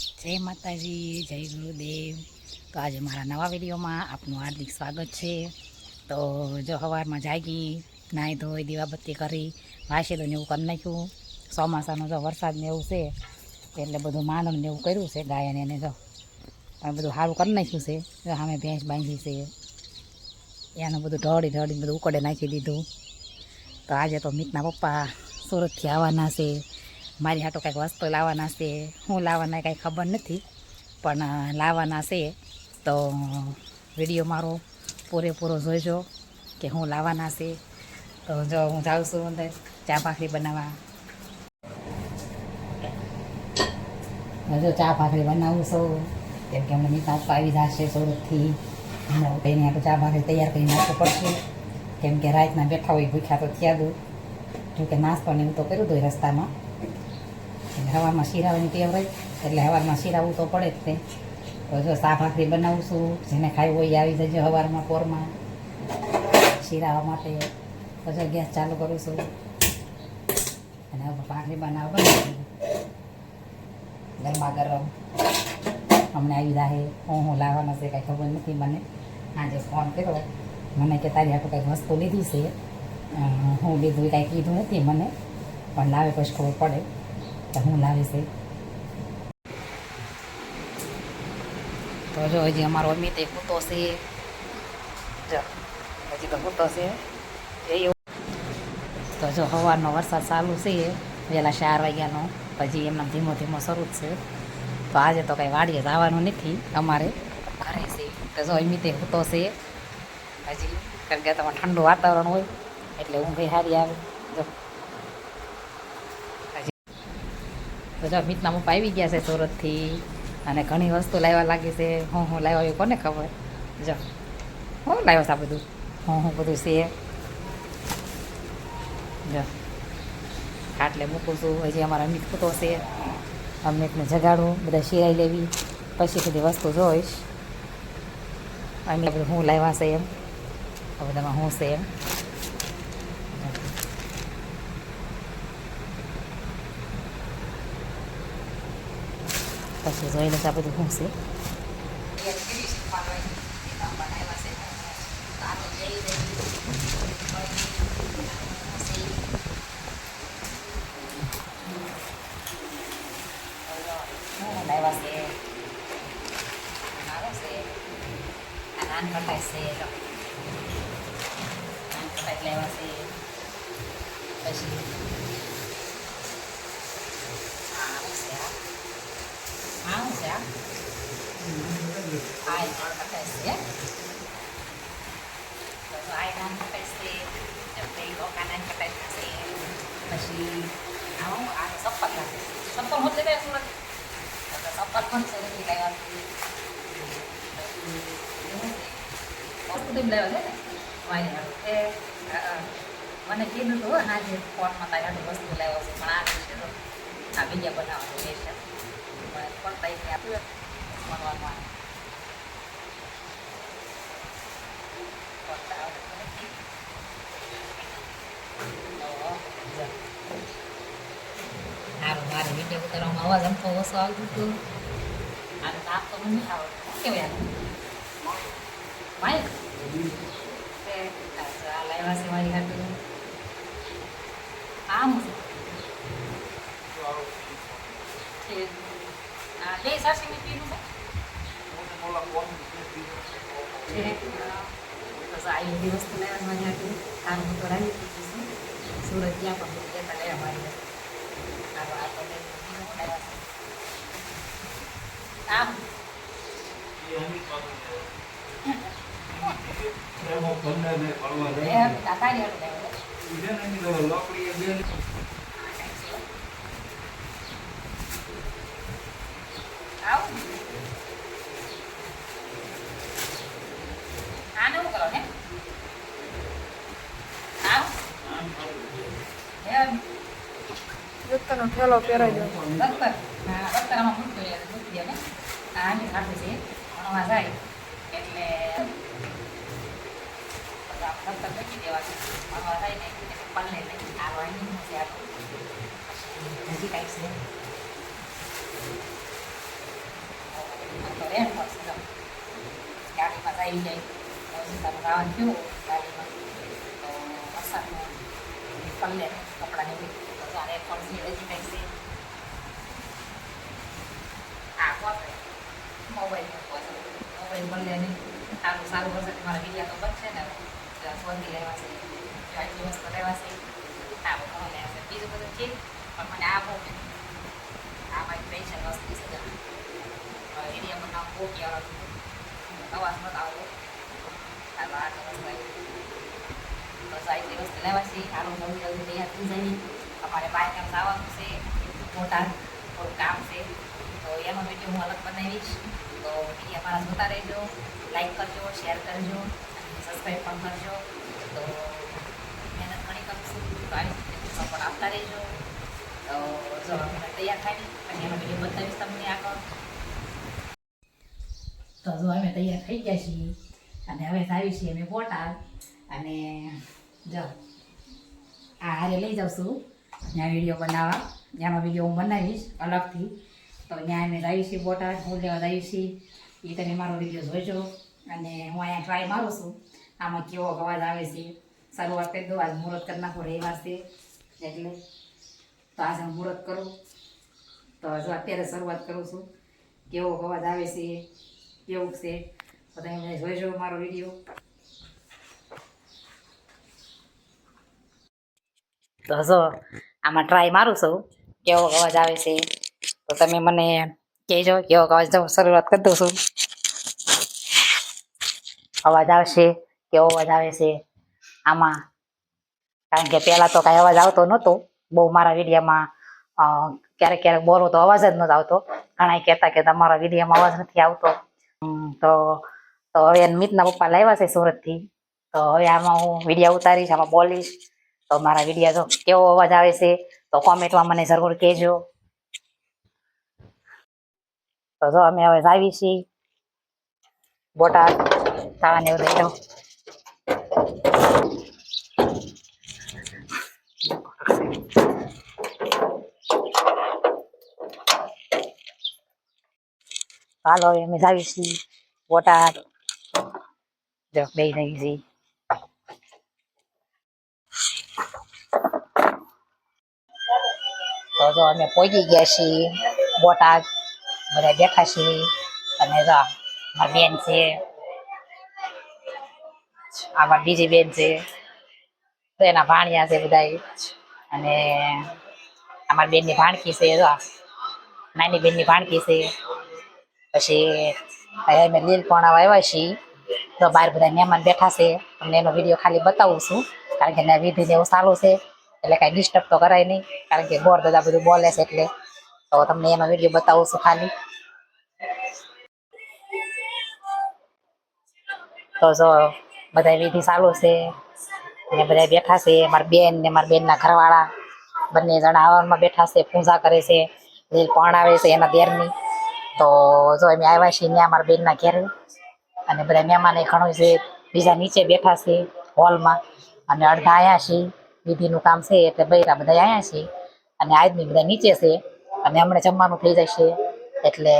જય માતાજી, જય ગુરુદેવ. તો આજે મારા નવા વિડીયોમાં આપનું હાર્દિક સ્વાગત છે. તો જો સવારમાં જાગી, નાહી ધોઈ, દીવાબત્તી કરી વાસી તો ને એવું કરી નાખ્યું. ચોમાસાનો જો વરસાદ ને એવું છે, એટલે બધું માનવ ને એવું કર્યું છે, ગાયને એને જો. પણ બધું સારું કરી નાખ્યું છે. જો સામે ભેંસ બાંધી છે. એનું બધું ઢળી ઢળી બધું ઉકડે નાખી દીધું. તો આજે તો મિતના પપ્પા સુરતથી આવવાના છે. મારી હાટો કાંઈક વસ્તુ લાવવાના છે, હું લાવવાના કાંઈ ખબર નથી, પણ લાવવાના છે, તો વીડિયો મારો પૂરેપૂરો જોઈજો કે હું લાવવાના છે. તો જો હું જાઉં છું અંદર ચા ભાખરી બનાવવા. જો ચા ભાખરી બનાવું છું, કેમ કે હમણાં મિતા આવી જશે સુરતથી. હમણાં કહીને ચા ભાખરી તૈયાર કરી નાખવું પડશે. કેમ કે રાતના બેઠા હોય ભૂખ્યા તો થયા દઉં જોકે નાસ્તો ને એવું તો કર્યું હતું રસ્તામાં. હવામાં શીરાવાની ટેવ રહી એટલે હવારમાં શીરાવું તો પડે જ તે. જો સા ભાખરી બનાવું છું જેને ખાઈ હોય આવી જજો હવારમાં પોરમાં. શીરાવા માટે. પછી ગેસ ચાલુ કરું છું અને હવે ભાખરી બનાવવા બનાવું ગરમા ગરમ. અમને આવી જાહે. હું હું લાવવાનો છે, કાંઈ ખબર નથી મને. આજે ફોન કર્યો, મને કે તારી હાટું કંઈક વસ્તુ લીધી છે. હું લીધું કાંઈ કીધું નથી મને. પણ લાવે પછી ખબર પડે. તો હું લાવી છે તો જો, હજી અમારો અમિત એક કૂતો છે જો, હજી તો કૂતો છે એ. તો જો સવારનો વરસાદ ચાલુ છે. વહેલા ચાર વાગ્યાનો. પછી એમના ધીમો ધીમો શરૂ જ છે. તો આજે તો કંઈ વાડીએ જવાનું નથી અમારે. ઘરે છે. તો જો, અમિતે હૂતો છે હજી કારણ કે તમારે ઠંડુ વાતાવરણ હોય. એટલે ઊંઘ સારી આવે જો તો જો મિતના પપ્પા આવી ગયા છે સુરતથી અને ઘણી વસ્તુ લાવવા લાગી છે. હું હું લાવ્યો એ કોને ખબર? જો, હું લાવ્યો છે આ બધું? હું હું બધું છે. જો, ખાટલે મૂકું છું. હજી અમારા અમિત કૂતો છે. અમિતને જગાડું, બધા શિરાઈ લેવી. પછી બધી વસ્તુ જોઈશ. અને બધું હું લાવ્યા છે એમ. બધામાં હું છે એમ. પછી જોઈ લેશે આ બધું શું છે લાવ્યા આ શું છે આ આ એક કટાઈ છે તો આ નાન કટાઈ છે પછી ઓકા નાન કટાઈ છે પછી આ હું આ સપ્પલ છે સપ્પલ હોત લેતા સુરત સપ્પલ પણ છે નથી લાવ્યા બધું લેવા છે ને વાય એ મને કીધું હતું હો, હાજે ફોનમાં તારી હાટુ વસ્તુ લાવ્યો છે પણ આ છે તો આ બીજા બનાવવાનું એ છે મને પણ તઈ આપ્યું મળવામાં કરતા આવડતું નથી. તો, જો. સારું મારે વીડિયો ઉતારવામાં અવાજ અમથો ઓછો આવતું હતું આને તો આપતો નથી આવડતું શું કહેવાય આને? આ લાવ્યા છે મારી આમ છે આ લે સાસી ની પીનું છે છે બસ આ એવી વસ્તુ લેવા મારી હાટુ કામ તો રાંધી દીધું છે સુરત જ્યાં પણ બધું લેતા લેવા મારી હાટુ. સારું આ તો મેં કીધું લાવ્યા છે આમ એ આ તારી હાટુ આવું શું કરો હે આવું હા દફતર આમાં મૂકી દે. ને છે ભણવા જાય એટલે દફતર મૂકી દેવાનું ભણવા જાય ને પલ્લે નહીં આ વાણી છે હજી કાંઈક છે આવી જાય સીતાનું રાવણ થયું ગાડીમાં તો વરસાદમાં પલ્લે કપડાને તો જાણે પણ છે હજી કંઈ છે હા વાપરે મોબાઈલ મોબાઈલ મળે નહીં સારું સારું હશે મારા વિડીયા તો બનશે ને ફોનથી લેવા છે આટલી વસ્તુ લેવા છે હા ઘણો લેવા છે બીજું બધું છે પણ મને આ બહુ. આ મારી સ્પેશિયલ વસ્તુ છે વીડિયો બનાવ બહુ કહેવાનું અવાજ મત આવતો ચાલો આ તો વસ્તુ આવી બસ આટલી વસ્તુ લેવા છે. સારું જલ્દી જલ્દી, તૈયાર થઈ જાય. અમારે બાય કામ આવવાનું છે. મોટા, થોડું કામ છે. તો એનો વીડિયો હું અલગ બનાવીશ. તો વીડિયો મારા જોતા રહેજો. લાઈક કરજો, શેર કરજો સબસ્ક્રાઈબ પણ કરજો. તો મહેનત ઘણી કરું છું તો આવી સપોર્ટ આપતા રહેજો. તો જો તૈયાર થાય અને એનો વીડિયો બતાવીશ તમને. તો જો અમે તૈયાર થઈ ગયા છીએ. અને હવે આવી છીએ અમે બોટાદ અને જો, આ હારે લઈ છું. ત્યાં વીડિયો બનાવવા. ત્યાંનો વીડિયો હું બનાવીશ અલગથી. તો ત્યાં અમે જઈએ છીએ બોટાદ હું લેવા જઈએ છીએ. એ તમે મારો વીડિયો જોઈજો અને હું અહીંયા ટ્રાય મારું છું. આમાં કેવો અવાજ આવે છે. શરૂઆત કરી દઉં આજ મુહૂર્ત કરી નાખો રવિવાર છે. એટલે તો આજે હું મુહૂર્ત કરું. તો હજુ અત્યારે શરૂઆત કરું છું. કેવો અવાજ આવે છે. કેવું છે. તો તમે જોઈજો મારો વીડિયો. તો જો આમાં ટ્રાય મારું છું. કેવો અવાજ આવે છે? તો તમે મને કહેજો, કેવો અવાજ જો શરૂઆત કરી દઉં છું. અવાજ આવશે, કેવો અવાજ આવે છે? આમાં, કારણ કે પહેલાં તો કાંઈ અવાજ આવતો નહોતો. બહુ મારા વિડીયામાં ક્યારેક ક્યારેક બોલો તો અવાજ જ નહોતો આવતો. ઘણા કહેતા કે તમારા વિડીયામાં અવાજ નથી આવતો. તો તો હવે મિતના પપ્પા લાવ્યા છે સુરતથી. તો હવે આમાં હું વિડીયા ઉતારીશ, આમાં બોલીશ. તો મારા વિડીયા જો કેવો અવાજ આવે છે, તો કોમેન્ટમાં મને જરૂર કહેજો. તો જો અમે હવે આવી છીએ. બોટાદ તાવાને એવું હાલો, અમે આવી છીએ બોટાદ. જો, બે જઈએ છીએ. તો જો, અમે પહોંચી ગયા છીએ બોટાદ. બધા બેઠા છીએ. અને જો મારી બેન છે. આમાં બીજી બેન છે. તો એના ભાણિયા છે બધા અને અમારી બેનની ભાણકી છે. જો, નાની બેનની ભાણકી છે. પછી અમે લીલપણા આવ્યા છીએ. તો બહાર બધા મહેમાન બેઠા છે. તમને એનો વીડિયો ખાલી બતાવું છું. કારણ કે એના વિધિને એવું સારું છે. એટલે કાંઈ ડિસ્ટર્બ તો કરાય નહીં. કારણ કે ગોળ દાદા બધું બોલે છે એટલે. તો તમને એનો વીડિયો બતાવું છું ખાલી. તો જો બધા વિધિ ચાલુ છે. ને બધા બેઠા છે. મારા બેન ને મારા બેનના ઘરવાળા. બંને જણા આવરમાં બેઠા છે, પૂજા કરે છે. લીલ પણ આવે છે એના દેરની તો જો અમે આવ્યા છીએ ત્યાં મારા બેનના ઘેર. અને બધા મહેમાને ઘણું છે, બીજા નીચે બેઠા છે હોલમાં. અને અડધા આવ્યા છીએ વિધિનું કામ છે એટલે બૈરા બધા આવ્યા છીએ અને આજની બધા નીચે છે. અને હમણાં જમવાનું થઈ જશે. એટલે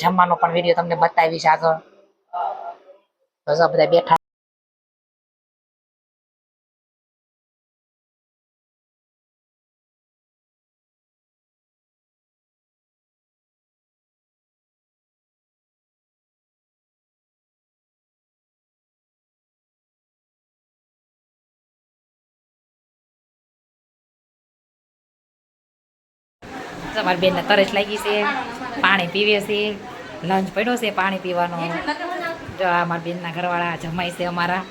જમવાનો પણ વીડિયો તમને બતાવીશ આગળ. તો બધા બેઠા તમારી બેનને તરસ લાગી છે, પાણી પીવે છે, લંચ પડ્યો છે પાણી પીવાનો. જો આ મારી બેનના ઘરવાળા જમાય છે અમારા.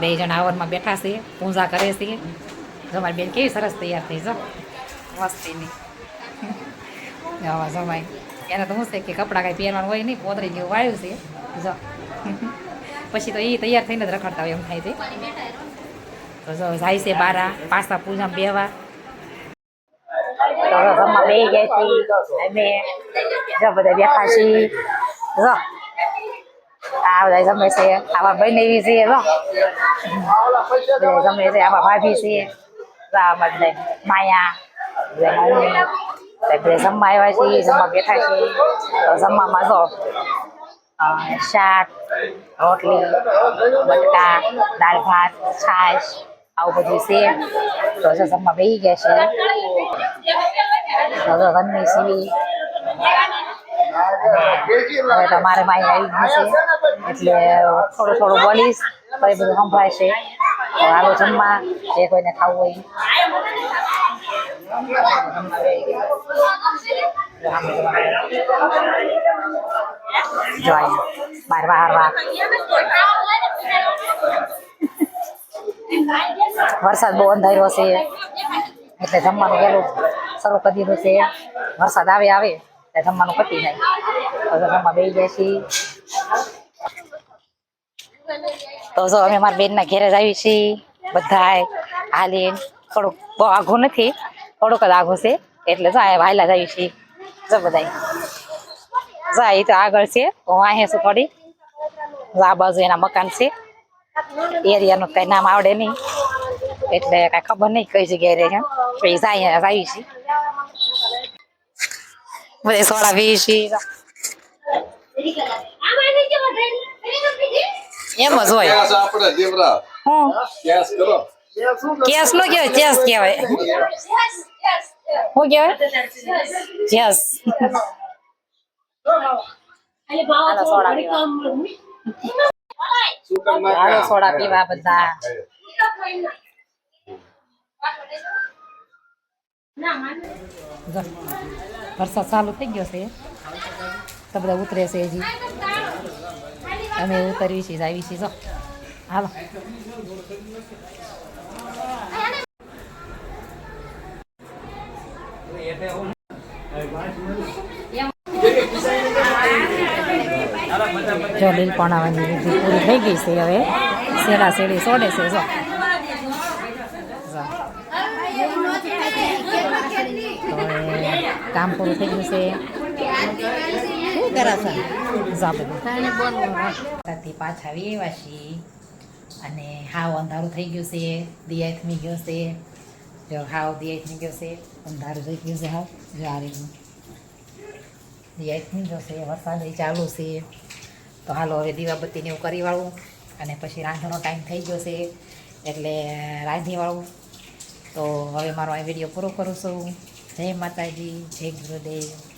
બે જણા આવરમાં બેઠા છે, પૂજા કરે છે. જો મારી બેન કેવી સરસ તૈયાર થઈ જો મસ્તીની જમાય એને તો શું છે કે કપડાં કાંઈ પહેરવાનું હોય નહીં પોતરી જેવું વાળ્યું છે. જો. પછી તો એ તૈયાર થઈને જ રખડતા હોય એમ થાય છે. તો જો જાય છે બારા, પાછા પૂજા બેવા તો હવે જમવા બે ગયા છીએ અમે જો બધા બેઠા છીએ જો આ બધા જમે છે આવા બનાવી છે જો બધા જમે છે આવા ભાભી છે જો આમાં બધા માયા બધા મમ્મી બધા જમવા આવ્યા છીએ જમવા બેઠા છીએ તો જમવામાં જો અ, શાક રોટલી બટકા દાળ ભાત છાશ આવું બધું છે. પ્રોસેસરમાં બેસી ગયા છે. ઘરની સીવી હવે તો મારે માઈ આવી ગયું છે. એટલે થોડું થોડું બોલીશ તો એ બધું સંભળાય છે. હાલો જમવા, જે કોઈને ખાવું હોય. જો બાર બહાર વાર વરસાદ બહુ અંધાર્યો છે. એટલે જમવાનું વહેલું શરૂ કરી દીધું છે. વરસાદ આવે આવે, એટલે જમવાનું પતી જાય. તો જમવા બેસી જાય છીએ. તો જો અમે મારા બેનના ઘેરે જ આવી છીએ. બધાય હાલીને થોડુંક બહુ આઘું નથી, થોડુંક જ આઘું છે. એટલે જો વાયલા જ આવી છીએ. જો બધાય. એ તો આગળ છે. હું અહીંયા છું થોડી. આ બાજુ એના મકાન છે. એરિયાનું કઈ નામ આવડે નહીં. એટલે કઈ ખબર નહીં કઈ જગ્યાએ રહે છે. પછી જાય આવી છીએ બધે સોડા પી એમ જ હોય. કેસ આપણે દેવરા. કેસ કરો. નો કહેવાય ચેસ કહેવાય. શું કહેવાય? ચેસ સોડા કામ? સોડા પીવા બધા. વરસાદ ચાલુ થઈ ગયો છે. તો બધા ઉતરે છે હજી. અમે ઉતરવી છીએ આવી છીએ. જો હાલો. જો લીલ પણાવાની વિધિ પૂરી થઈ ગઈ છે હવે. શેરા શેરી સોડે છે, જો. કામ પૂરું થઈ ગયું છે. શું કરે છે? જા પાછા આવી આવ્યા છીએ. અને હાવ અંધારું થઈ ગયું છે. દિયા થમી ગયો છે. જો હાવ દિયા થમી ગયો છે. અંધારું થઈ ગયું છે હાવ. જો આ રીતનું. દિયા થમી છે, વરસાદ ચાલુ છે, તો હાલો હવે દીવાબત્તીને એવું કરી વાળું અને પછી રાંધવાનો ટાઈમ થઈ ગયો છે, એટલે રાંધી વાળું. તો હવે મારો આ વીડિયો પૂરો કરું છું. જય માતાજી, જય ગુરુદેવ.